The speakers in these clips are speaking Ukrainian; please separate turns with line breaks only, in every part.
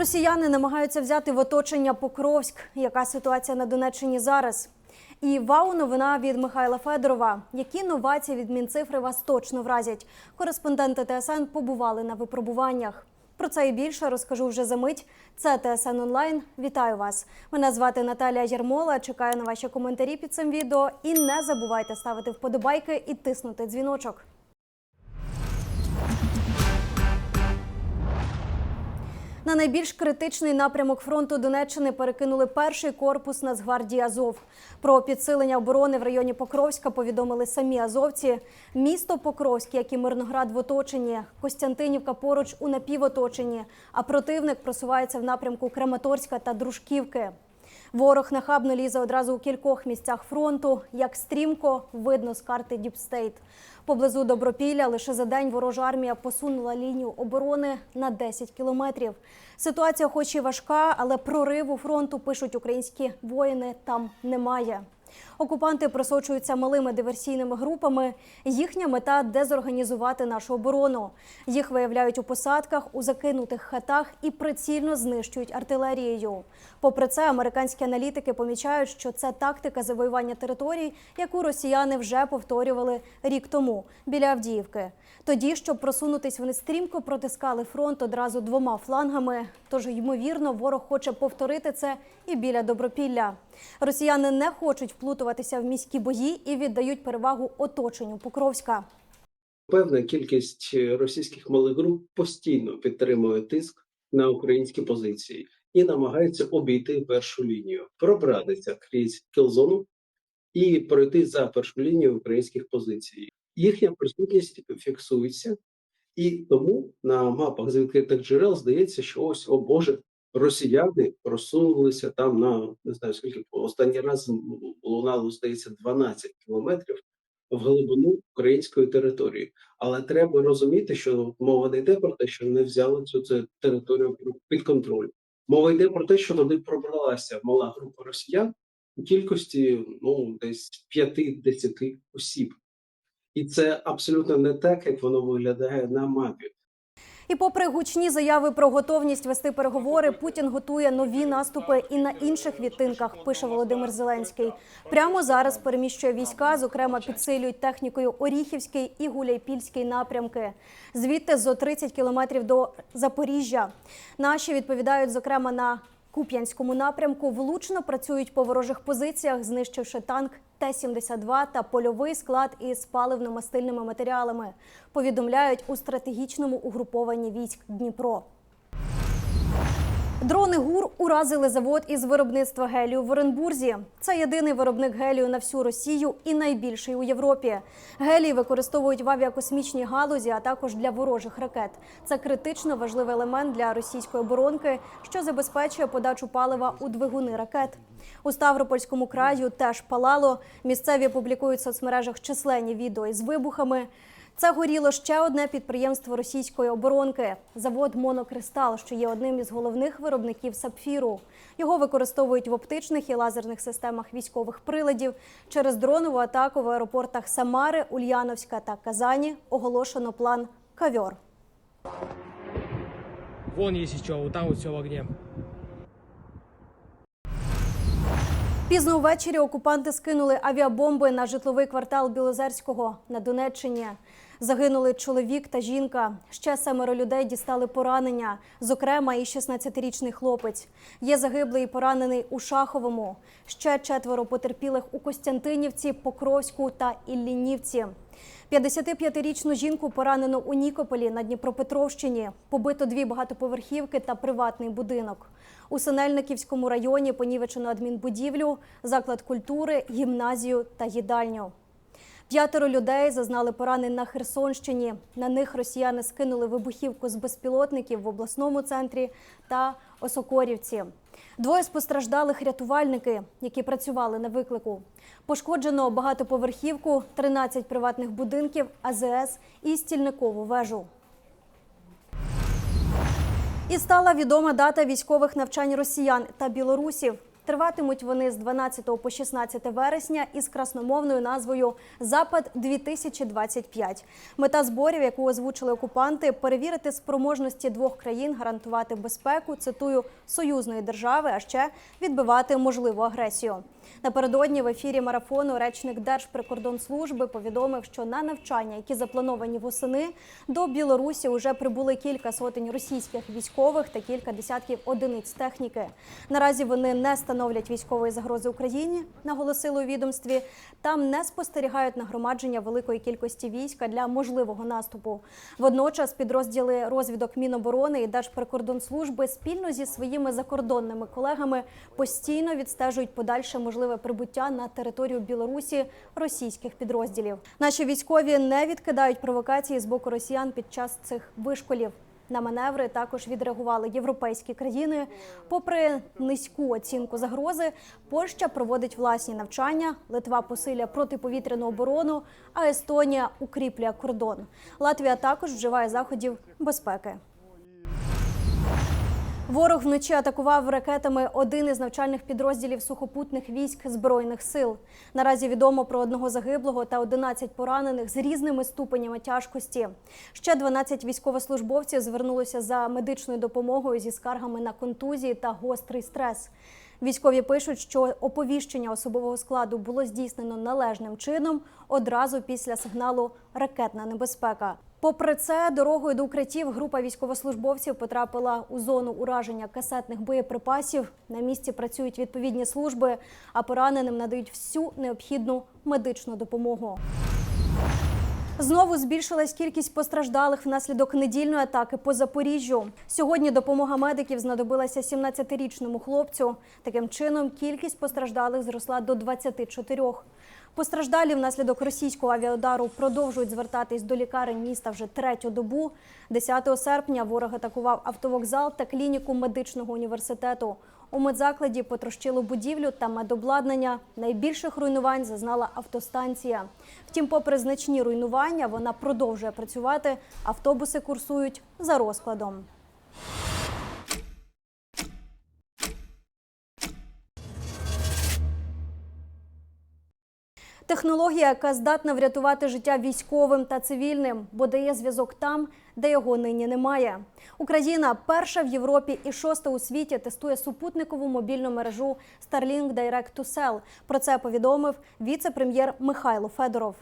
Росіяни намагаються взяти в оточення Покровськ. Яка ситуація на Донеччині зараз? І вау, новина від Михайла Федорова. Які новації від Мінцифри вас точно вразять? Кореспонденти ТСН побували на випробуваннях. Про це і більше розкажу вже за мить. Це ТСН онлайн. Вітаю вас. Мене звати Наталія Ярмола. Чекаю на ваші коментарі під цим відео. І не забувайте ставити вподобайки і тиснути дзвіночок. На найбільш критичний напрямок фронту Донеччини перекинули перший корпус Нацгвардії Азов. Про підсилення оборони в районі Покровська повідомили самі азовці. Місто Покровське, як і Мирноград в оточенні, Костянтинівка поруч у напівоточенні, а противник просувається в напрямку Краматорська та Дружківки. Ворог нахабно лізе одразу у кількох місцях фронту. Як стрімко видно з карти Діпстейт. Поблизу Добропілля лише за день ворожа армія посунула лінію оборони на 10 кілометрів. Ситуація, хоч і важка, але прориву фронту пишуть українські воїни. Там немає. Окупанти просочуються малими диверсійними групами. Їхня мета дезорганізувати нашу оборону. Їх виявляють у посадках, у закинутих хатах і прицільно знищують артилерією. Попри це, американські аналітики помічають, що це тактика завоювання територій, яку росіяни вже повторювали рік тому біля Авдіївки. Тоді, щоб просунутись, вони стрімко протискали фронт одразу двома флангами. Тож, ймовірно, ворог хоче повторити це і біля Добропілля. Росіяни не хочуть вплутуватися в міські бої і віддають перевагу оточенню Покровська.
Певна кількість е, російських малих груп постійно підтримує тиск на українські позиції і намагається обійти першу лінію, пробратися крізь кілзону і пройти за першу лінію українських позицій. Їхня присутність фіксується, і тому на мапах з відкритих джерел здається, що ось о Боже, росіяни просунулися там на не знаю скільки останній раз лунало здається 12 кілометрів в глибину української території. Але треба розуміти, що мова не йде про те, що не взяли цю, цю територію під контроль. Мова йде про те, що туди пробралася мала група росіян у кількості ну десь 5-10 осіб. І це абсолютно не так, як воно виглядає на мапі.
І попри гучні заяви про готовність вести переговори, Путін готує нові наступи і на інших відтинках. Пише Володимир Зеленський. Прямо зараз переміщує війська, зокрема підсилюють технікою Оріхівський і Гуляйпільський напрямки. Звідти зо 30 кілометрів до Запоріжжя. Наші відповідають зокрема на Куп'янському напрямку. Влучно працюють по ворожих позиціях, знищивши танк Т-72 та польовий склад із паливно-мастильними матеріалами. Повідомляють у стратегічному угрупованні військ Дніпро. Дрони ГУР уразили завод із виробництва гелію в Оренбурзі. Це єдиний виробник гелію на всю Росію і найбільший у Європі. Гелій використовують в авіакосмічній галузі, а також для ворожих ракет. Це критично важливий елемент для російської оборонки, що забезпечує подачу палива у двигуни ракет. У Ставропольському краю теж палало. Місцеві публікують в соцмережах численні відео із вибухами. Це горіло ще одне підприємство російської оборонки завод Монокристал, що є одним із головних виробників сапфіру. Його використовують в оптичних і лазерних системах військових приладів. Через дронову атаку в аеропортах Самари, Ульяновська та Казані оголошено план Кавьор.
Вон еще, вот там вот все в.
Пізно ввечері окупанти скинули авіабомби на житловий квартал Білозерського на Донеччині. Загинули чоловік та жінка. Ще семеро людей дістали поранення, зокрема, і 16-річний хлопець. Є загиблий і поранений у Шаховому. Ще четверо потерпілих у Костянтинівці, Покровську та Іллінівці. 55-річну жінку поранено у Нікополі на Дніпропетровщині. Побито дві багатоповерхівки та приватний будинок. У Синельниківському районі понівечено адмінбудівлю, заклад культури, гімназію та їдальню. П'ятеро людей зазнали поранень на Херсонщині. На них росіяни скинули вибухівку з безпілотників в обласному центрі та Осокорівці. Двоє з постраждалих рятувальники, які працювали на виклику. Пошкоджено багатоповерхівку, 13 приватних будинків, АЗС і стільникову вежу. І стала відома дата військових навчань росіян та білорусів. Триватимуть вони з 12 по 16 вересня із красномовною назвою Запад 2025 Мета зборів, яку озвучили окупанти, перевірити спроможності двох країн, гарантувати безпеку, цитую союзної держави, а ще відбивати можливу агресію. Напередодні в ефірі марафону речник Держприкордонслужби повідомив, що на навчання, які заплановані восени, до Білорусі вже прибули кілька сотень російських військових та кілька десятків одиниць техніки. Наразі вони не становлять військової загрози Україні, наголосили у відомстві. Там не спостерігають нагромадження великої кількості війська для можливого наступу. Водночас підрозділи розвідок Міноборони і Держприкордонслужби спільно зі своїми закордонними колегами постійно відстежують подальше можливе прибуття на територію Білорусі російських підрозділів. Наші військові не відкидають провокації з боку росіян під час цих вишколів. На маневри також відреагували європейські країни. Попри низьку оцінку загрози, Польща проводить власні навчання, Литва посилює протиповітряну оборону, а Естонія укріплює кордон. Латвія також вживає заходів безпеки. Ворог вночі атакував ракетами один із навчальних підрозділів сухопутних військ збройних сил. Наразі відомо про одного загиблого та 11 поранених з різними ступенями тяжкості. Ще 12 військовослужбовців звернулися за медичною допомогою зі скаргами на контузії та гострий стрес. Військові пишуть, що оповіщення особового складу було здійснено належним чином одразу після сигналу ракетна небезпека. Попри це, дорогою до укриттів група військовослужбовців потрапила у зону ураження касетних боєприпасів. На місці працюють відповідні служби, а пораненим надають всю необхідну медичну допомогу. Знову збільшилась кількість постраждалих внаслідок недільної атаки по Запоріжжю. Сьогодні допомога медиків знадобилася 17-річному хлопцю. Таким чином, кількість постраждалих зросла до 24. Постраждалі внаслідок російського авіаудару продовжують звертатись до лікарень міста вже третю добу. 10 серпня ворог атакував автовокзал та клініку медичного університету. У медзакладі потрощило будівлю та медобладнання. Найбільших руйнувань зазнала автостанція. Втім, попри значні руйнування, вона продовжує працювати. Автобуси курсують за розкладом. Технологія, яка здатна врятувати життя військовим та цивільним, бо дає зв'язок там, де його нині немає. Україна перша в Європі і шоста у світі тестує супутникову мобільну мережу Starlink Direct to Cell. Про це повідомив віце-прем'єр Михайло Федоров.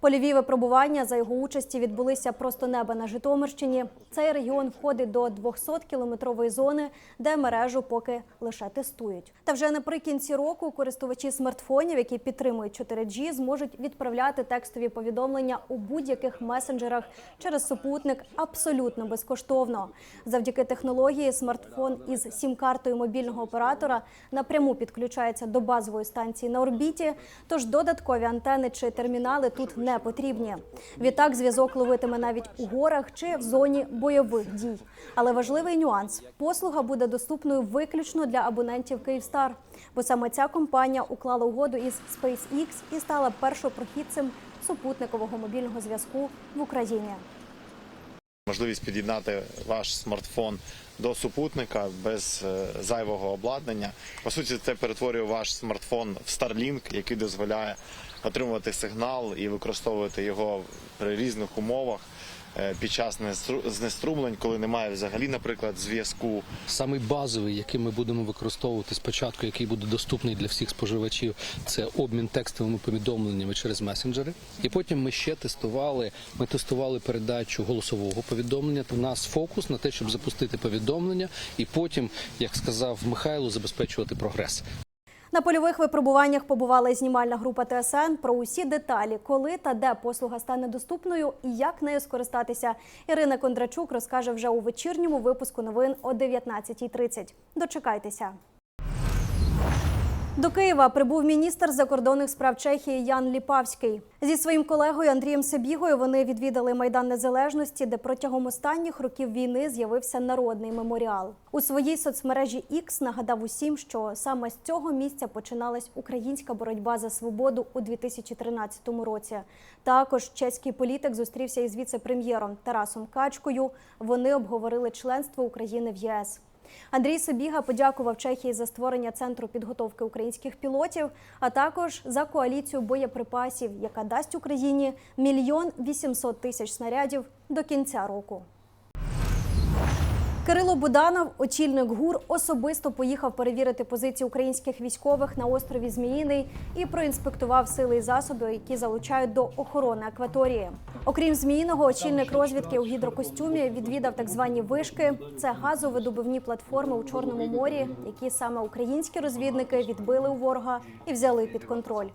Польові випробування за його участі відбулися просто неба на Житомирщині. Цей регіон входить до 200-кілометрової зони, де мережу поки лише тестують. Та вже наприкінці року користувачі смартфонів, які підтримують 4G, зможуть відправляти текстові повідомлення у будь-яких месенджерах через супутник абсолютно безкоштовно. Завдяки технології смартфон із сім-картою мобільного оператора напряму підключається до базової станції на орбіті. Тож додаткові антени чи термінали тут не потрібні. Відтак зв'язок ловитиме навіть у горах чи в зоні бойових дій. Але важливий нюанс: послуга буде доступною виключно для абонентів Київстар, бо саме ця компанія уклала угоду із SpaceX і стала першопрохідцем супутникового мобільного зв'язку в Україні.
Можливість під'єднати ваш смартфон до супутника без е, зайвого обладнання. По суті, це перетворює ваш смартфон в Starlink, який дозволяє отримувати сигнал і використовувати його при різних умовах е, під час нестру- знеструмлень, коли немає взагалі, наприклад, зв'язку.
Самий базовий, який ми будемо використовувати спочатку, який буде доступний для всіх споживачів, це обмін текстовими повідомленнями через месенджери. І потім ми ще тестували. Ми тестували передачу голосового повідомлення. У нас фокус на те, щоб запустити повідомлення, і потім, як сказав Михайло, забезпечувати прогрес.
На польових випробуваннях побувала і знімальна група ТСН. Про усі деталі, коли та де послуга стане доступною і як нею скористатися. Ірина Кондрачук розкаже вже у вечірньому випуску новин о 19.30. Дочекайтеся. До Києва прибув міністр закордонних справ Чехії Ян Ліпавський. Зі своїм колегою Андрієм Себігою вони відвідали майдан незалежності, де протягом останніх років війни з'явився народний меморіал. У своїй соцмережі X нагадав усім, що саме з цього місця починалась українська боротьба за свободу у 2013 році. Також чеський політик зустрівся із віце-прем'єром Тарасом Качкою. Вони обговорили членство України в ЄС. Андрій Собіга подякував Чехії за створення центру підготовки українських пілотів, а також за коаліцію боєприпасів, яка дасть Україні мільйон вісімсот тисяч снарядів до кінця року. Кирило Буданов, очільник ГУР, особисто поїхав перевірити позиції українських військових на острові Зміїний і проінспектував сили і засоби, які залучають до охорони акваторії. Окрім Зміїного, очільник розвідки у гідрокостюмі відвідав так звані вишки. Це газовидобувні платформи у Чорному морі, які саме українські розвідники відбили у ворога і взяли під контроль.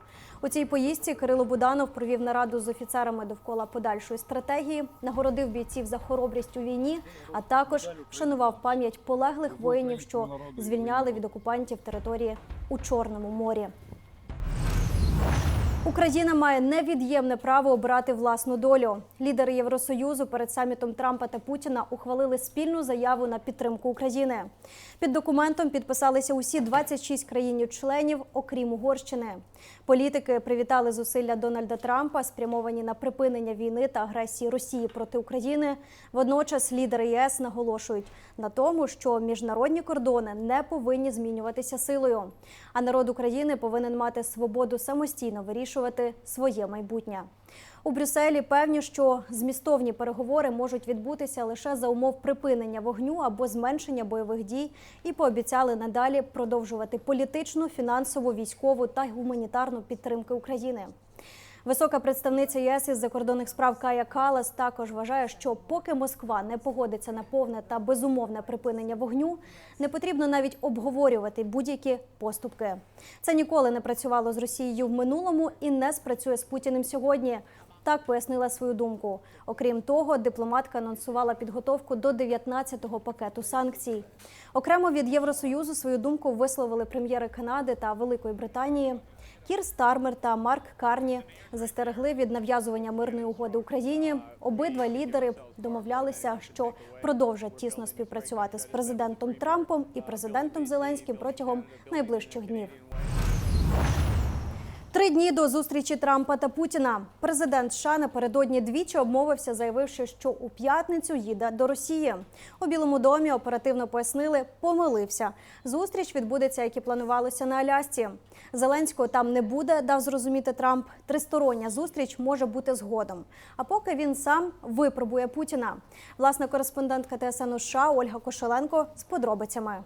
У цій поїздці Кирило Буданов провів нараду з офіцерами довкола подальшої стратегії, нагородив бійців за хоробрість у війні, а також вшанував пам'ять полеглих воїнів, що звільняли від окупантів території у Чорному морі. Україна має невід'ємне право обирати власну долю. Лідери Євросоюзу перед самітом Трампа та Путіна ухвалили спільну заяву на підтримку України. Під документом підписалися усі 26 країн-членів, окрім Угорщини. Політики привітали зусилля Дональда Трампа, спрямовані на припинення війни та агресії Росії проти України. Водночас лідери ЄС наголошують на тому, що міжнародні кордони не повинні змінюватися силою. А народ України повинен мати свободу самостійно вирішувати своє майбутнє. У Брюсселі певні, що змістовні переговори можуть відбутися лише за умов припинення вогню або зменшення бойових дій, і пообіцяли надалі продовжувати політичну, фінансову, військову та гуманітарну підтримку України. Висока представниця ЄС із закордонних справ Кая Калас також вважає, що поки Москва не погодиться на повне та безумовне припинення вогню, не потрібно навіть обговорювати будь-які поступки. Це ніколи не працювало з Росією в минулому і не спрацює з Путіним сьогодні. Так пояснила свою думку. Окрім того, дипломатка анонсувала підготовку до 19-го пакету санкцій. Окремо від Євросоюзу свою думку висловили прем'єри Канади та Великої Британії. Кір Стармер та Марк Карні застерегли від нав'язування мирної угоди Україні. Обидва лідери домовлялися, що продовжать тісно співпрацювати з президентом Трампом і президентом Зеленським протягом найближчих днів. Три дні до зустрічі Трампа та Путіна. Президент США напередодні двічі обмовився, заявивши, що у п'ятницю їде до Росії. У Білому домі оперативно пояснили, помилився. Зустріч відбудеться, як і планувалося на Алясці. Зеленського там не буде, дав зрозуміти Трамп. Тристороння зустріч може бути згодом. А поки він сам випробує Путіна. Власна кореспондентка ТСН США Ольга Кошеленко з подробицями.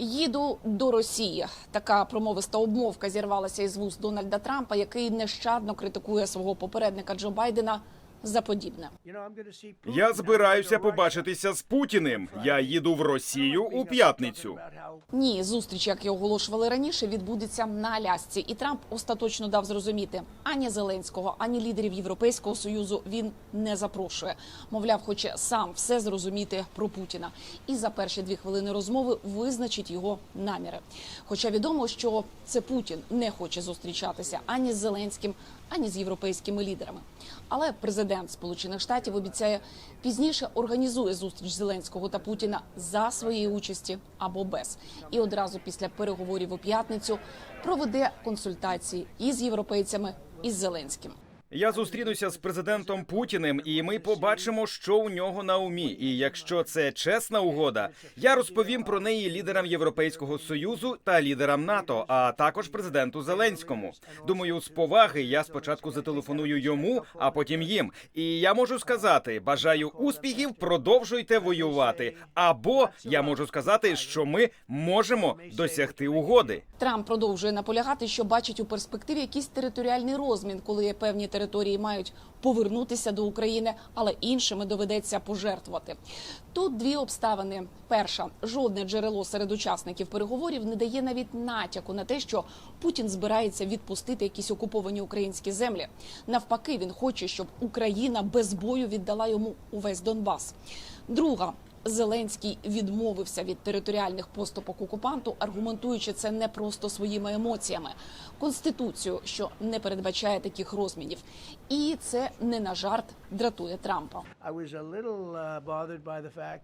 Їду до Росії. Така промовиста обмовка зірвалася із вуст Дональда Трампа, який нещадно критикує свого попередника Джо Байдена за подібне.
Я збираюся побачитися з Путіним. Я їду в Росію у п'ятницю.
Ні, зустріч, як і оголошували раніше, відбудеться на Алясці. І Трамп остаточно дав зрозуміти ані Зеленського, ані лідерів Європейського союзу він не запрошує. Мовляв, хоче сам все зрозуміти про Путіна. І за перші дві хвилини розмови визначить його наміри. Хоча відомо, що це Путін не хоче зустрічатися ані з Зеленським, ані з європейськими лідерами. Але президент Сполучених Штатів обіцяє пізніше організує зустріч Зеленського та Путіна за своєї участі або без. І одразу після переговорів у п'ятницю проведе консультації із європейцями і з Зеленським.
Я зустрінуся з президентом Путіним, і ми побачимо, що у нього на умі. І якщо це чесна угода, я розповім про неї лідерам Європейського союзу та лідерам НАТО, а також президенту Зеленському. Думаю, з поваги я спочатку зателефоную йому, а потім їм. І я можу сказати: бажаю успіхів, продовжуйте воювати. Або я можу сказати, що ми можемо досягти угоди.
Трамп продовжує наполягати, що бачить у перспективі якийсь територіальний розмін, коли є певні території мають повернутися до України, але іншими доведеться пожертвувати. Тут дві обставини: перша жодне джерело серед учасників переговорів не дає навіть натяку на те, що Путін збирається відпустити якісь окуповані українські землі. Навпаки, він хоче, щоб Україна без бою віддала йому увесь Донбас. Друга Зеленський відмовився від територіальних поступок окупанту, аргументуючи це не просто своїми емоціями, конституцію, що не передбачає таких розмінів, і це не на жарт дратує Трампа.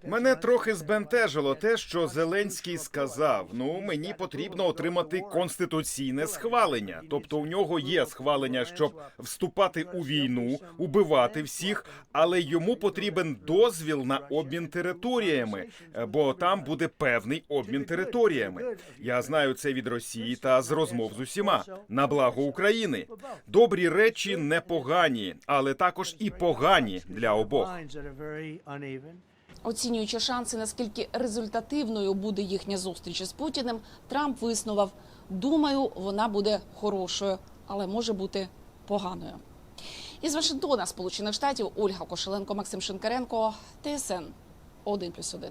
Мене трохи збентежило те, що Зеленський сказав: ну мені потрібно отримати конституційне схвалення. Тобто, у нього є схвалення, щоб вступати у війну, убивати всіх, але йому потрібен дозвіл на обмін територіями, бо там буде певний обмін територіями. Я знаю це від Росії та з розмов з усіма. на благо України. Добрі речі непогані, але також і погані для обох.
Оцінюючи шанси, наскільки результативною буде їхня зустріч із Путіним, Трамп виснував: думаю, вона буде хорошою, але може бути поганою. Із Вашингтона, Сполучених Штатів, Ольга Кошеленко, Максим Шинкаренко, ТСН 1+,1.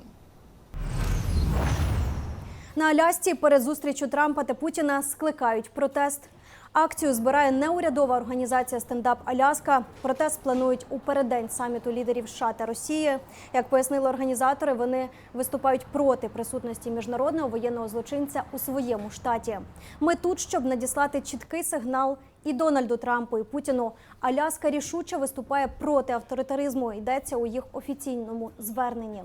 На Алясці перед зустрічю Трампа та Путіна скликають протест. Акцію збирає неурядова організація Стендап Аляска. Протест планують у переддень саміту лідерів США та Росії. Як пояснили організатори, вони виступають проти присутності міжнародного воєнного злочинця у своєму штаті. Ми тут, щоб надіслати чіткий сигнал і Дональду Трампу, і Путіну. Аляска рішуче виступає проти авторитаризму. Йдеться у їх офіційному зверненні.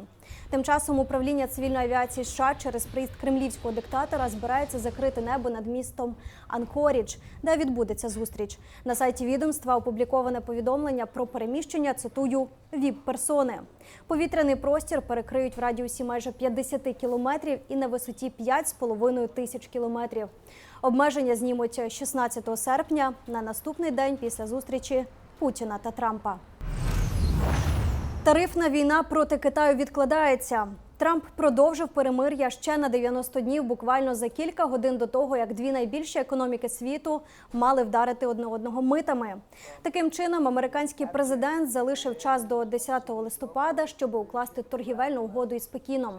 Тим часом управління цивільної авіації США через приїзд кремлівського диктатора збирається закрити небо над містом Анкорідж, де відбудеться зустріч. На сайті відомства опубліковане повідомлення про переміщення. Цитую віп-персони. Повітряний простір перекриють в радіусі майже 50 кілометрів і на висоті 5,5 тисяч кілометрів. Обмеження знімуть 16 серпня на наступний день після зустрічі Путіна та Трампа. Тарифна війна проти Китаю відкладається. Трамп продовжив перемир'я ще на 90 днів, буквально за кілька годин до того, як дві найбільші економіки світу мали вдарити одне одного митами. Таким чином, американський президент залишив час до 10 листопада, щоб укласти торгівельну угоду із Пекіном.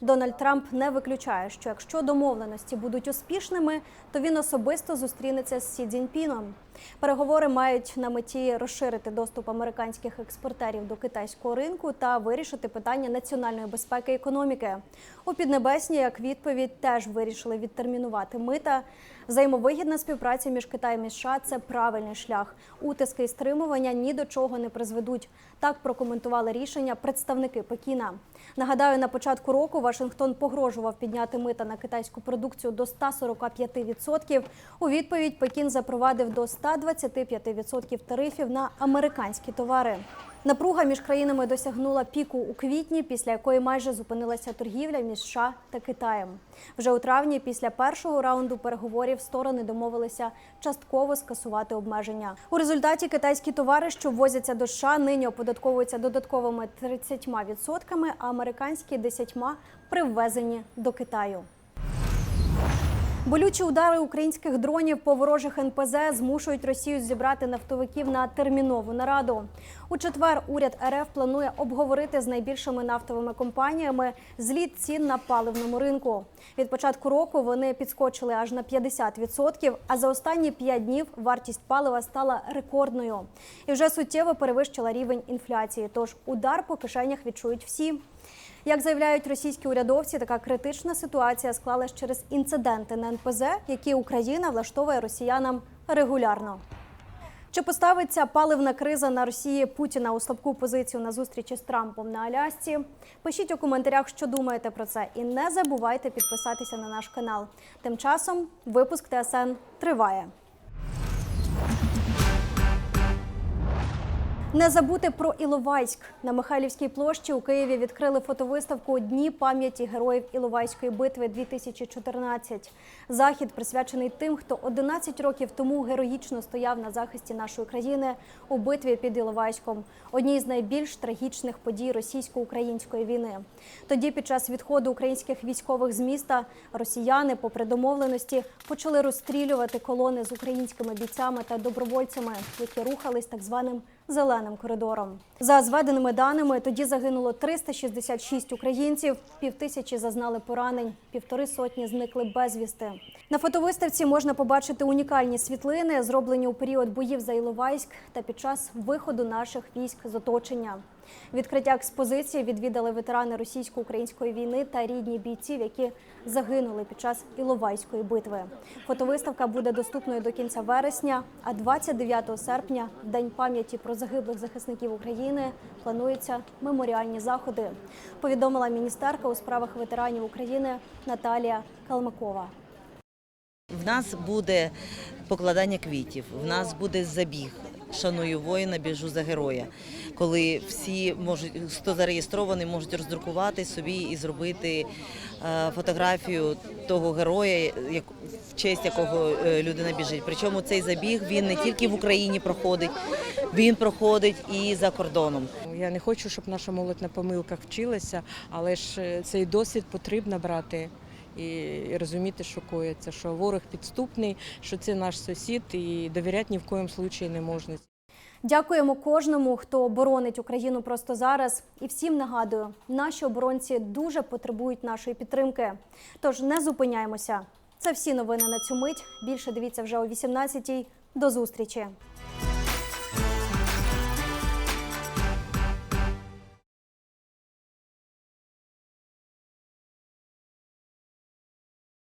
Дональд Трамп не виключає, що якщо домовленості будуть успішними, то він особисто зустрінеться з Сі Цзіньпіном. Переговори мають на меті розширити доступ американських експортерів до китайського ринку та вирішити питання національної безпеки економіки. У Піднебесні, як відповідь, теж вирішили відтермінувати мита. Взаємовигідна співпраця між Китаєм і США – це правильний шлях. Утиски і стримування ні до чого не призведуть. Так прокоментували рішення представники Пекіна. Нагадаю, на початку року Вашингтон погрожував підняти мита на китайську продукцію до 145%. У відповідь Пекін запровадив до 125% тарифів на американські товари. Напруга між країнами досягнула піку у квітні, після якої майже зупинилася торгівля між США та Китаєм. Вже у травні, після першого раунду переговорів, сторони домовилися частково скасувати обмеження. У результаті китайські товари, що ввозяться до США, нині оподатковуються додатковими 30%, а американські 10% при ввезенні до Китаю. Болючі удари українських дронів по ворожих НПЗ змушують Росію зібрати нафтовиків на термінову нараду. У четвер уряд РФ планує обговорити з найбільшими нафтовими компаніями зліт цін на паливному ринку. Від початку року вони підскочили аж на 50%, а за останні 5 днів вартість палива стала рекордною і вже суттєво перевищила рівень інфляції. Тож удар по кишенях відчують всі. Як заявляють російські урядовці, така критична ситуація склалась через інциденти на НПЗ, які Україна влаштовує росіянам регулярно. Чи поставиться паливна криза на Росії Путіна у слабку позицію на зустрічі з Трампом на Алясці? Пишіть у коментарях, що думаєте про це, і не забувайте підписатися на наш канал. Тим часом випуск ТСН триває. Не забути про Іловайськ на Михайлівській площі у Києві відкрили фотовиставку Дні пам'яті героїв Іловайської битви 2014. Захід присвячений тим, хто 11 років тому героїчно стояв на захисті нашої країни у битві під Іловайськом, одній з найбільш трагічних подій російсько-української війни. Тоді, під час відходу українських військових з міста, росіяни, попри домовленості, почали розстрілювати колони з українськими бійцями та добровольцями, які рухались так званим зеленим коридором. За зведеними даними, тоді загинуло 366 українців, півтисячі зазнали поранень, півтори сотні зникли безвісти. На фотовиставці можна побачити унікальні світлини, зроблені у період боїв за Іловайськ та під час виходу наших військ з оточення. Відкриття експозиції відвідали ветерани російсько-української війни та рідні бійців, які загинули під час Іловайської битви. Фотовиставка буде доступною до кінця вересня, а 29 серпня, в день пам'яті про загиблих захисників України, плануються меморіальні заходи. Повідомила міністерка у справах ветеранів України Наталія Калмакова.
В нас буде покладання квітів, в нас буде забіг. Шаную воїна, біжу за героя. Коли всі можуть, хто зареєстрований, можуть роздрукувати собі і зробити е, фотографію того героя, як, в честь якого е, людина біжить. Причому цей забіг він не тільки в Україні проходить, він проходить і за кордоном.
Я не хочу, щоб наша молодь на помилках вчилася, але ж е, цей досвід потрібно брати і розуміти, що коїться, що ворог підступний, що це наш сусід, і довіряти ні в коєму случаї не можна.
Дякуємо кожному, хто боронить Україну просто зараз. І всім нагадую, наші оборонці дуже потребують нашої підтримки. Тож не зупиняємося. Це всі новини на цю мить. Більше дивіться вже о 18-й. До зустрічі.